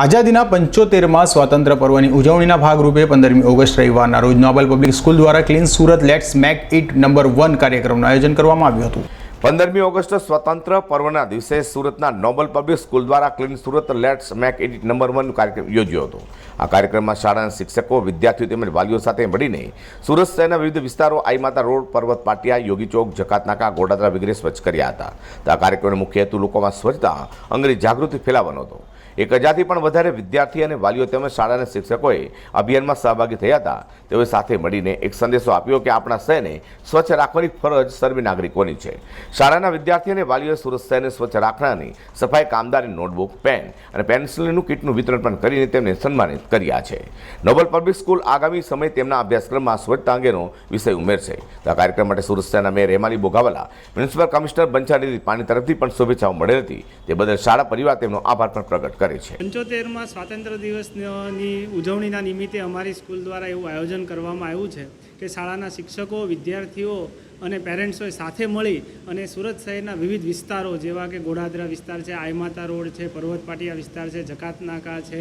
આઝાદીના પંચોતેરમાં સ્વાતંત્ર્ય પર્વની ઉજવણીના ભાગરૂપે પંદરમી ઓગસ્ટ રવિવારના રોજ નોબેલ પબ્લિક સ્કૂલ દ્વારા clean Surat let's make it number one કાર્યક્રમનું આયોજન કરવામાં આવ્યું હતું. પંદરમી ઓગસ્ટ સ્વતંત્ર પર્વના દિવસે સુરતના નોબલ પબ્લિક સ્કૂલ દ્વારા clean Surat let's make it number one કાર્યક્રમ યોજ્યો હતો. આ કાર્યક્રમમાં શાળાના શિક્ષકો, વિદ્યાર્થીઓ તેમજ વાલીઓ સાથે મળીને સુરત શહેરના વિવિધ વિસ્તારો આઈ માતા રોડ, પર્વત પાટિયા, યોગી ચોક, જકાતનાકા, ગોડાદરા વગેરે સ્વચ્છ કર્યા હતા. આ કાર્યક્રમનો મુખ્ય હેતુ લોકોમાં સ્વચ્છતા અંગે જાગૃતિ ફેલાવવાનો હતો. એક હજારથી પણ વધારે વિદ્યાર્થી અને વાલીઓ તેમજ શાળાના શિક્ષકોએ અભિયાનમાં સહભાગી થયા હતા. તેઓએ સાથે મળીને એક સંદેશો આપ્યો કે આપણા શહેરને સ્વચ્છ રાખવાની ફરજ સર્વે નાગરિકોની છે. શાળાના વિદ્યાર્થી અને વાલીઓએ સુરત શહેરને સ્વચ્છ રાખવાની સફાઈ કામદારી નોટબુક, પેન અને પેન્સિલનું કીટનું વિતરણ પણ કરીને તેમને સન્માનિત કર્યા છે. નોબલ પબ્લિક સ્કૂલ આગામી સમય તેમના અભ્યાસક્રમમાં સ્વચ્છતા અંગેનો વિષય ઉમેરશે. તો આ કાર્યક્રમ માટે સુરત શહેરના mayor Hemali Bogawala, municipal commissioner Banchhanidhi Pani તરફથી પણ શુભેચ્છાઓ મળેલ હતી. તે બદલ શાળા પરિવાર તેમનો આભાર પણ પ્રગટ કરે છે. પંચોતેરમાં સ્વાતંત્ર્ય દિવસની ઉજવણીના નિમિત્તે અમારી સ્કૂલ દ્વારા એવું આયોજન કરવામાં આવ્યું છે કે શાળાના શિક્ષકો, વિદ્યાર્થીઓ અને પેરેન્ટ્સોએ સાથે મળી અને સુરત શહેરના વિવિધ વિસ્તારો, જેવા કે ગોડાદરા વિસ્તાર છે આઈમાતા રોડ છે, પર્વતપાટિયા વિસ્તાર છે, જકાતનાકા છે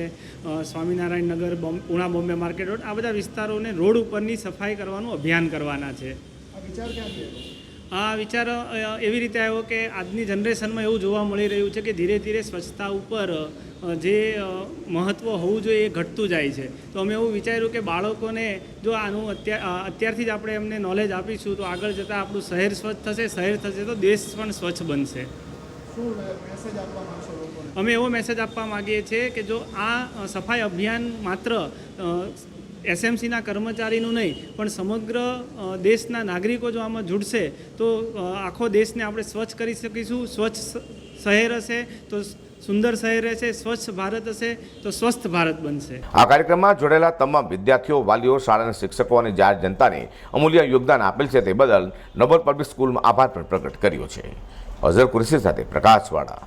સ્વામિનારાયણ નગર ઉણા બોમ્બે માર્કેટ રોડ, આ બધા વિસ્તારોને રોડ ઉપરની સફાઈ કરવાનું અભિયાન કરવાના છે? આ વિચાર એવી રીતે આવ્યો કે આજની જનરેશનમાં એવું જોવા મળી રહ્યું છે કે ધીરે ધીરે સ્વચ્છતા ઉપર જે મહત્ત્વ હોવું જોઈએ એ ઘટતું જાય છે. તો અમે એવું વિચાર્યું કે બાળકોને જો આનું અત્યાર અત્યારથી જ આપણે એમને નોલેજ આપીશું તો આગળ જતાં આપણું શહેર સ્વચ્છ થશે શહેર થશે તો દેશ પણ સ્વચ્છ બનશે. અમે એવો મેસેજ આપવા માગીએ છીએ કે જો આ સફાઈ અભિયાન માત્ર એસએમસીના કર્મચારીનું નહીં, પણ સમગ્ર દેશના નાગરિકો જો આમાં જોડશે, તો આખો દેશને આપણે સ્વચ્છ કરી શકીશું. સ્વચ્છ શહેર હશે, તો સુંદર શહેર રહેશે. સ્વચ્છ ભારત હશે, તો સ્વસ્થ ભારત બનશે. આ કાર્યક્રમમાં જોડાયેલા તમામ વિદ્યાર્થીઓ, વાલીઓ, શાળાના શિક્ષકો અને જાહેર જનતાને અમૂલ્ય યોગદાન આપેલ છે તે બદલ નોબલ પબ્લિક સ્કૂલમાં આભાર પણ પ્રગટ કર્યો છે. અઝર કુરશી સાથે પ્રકાશવાળા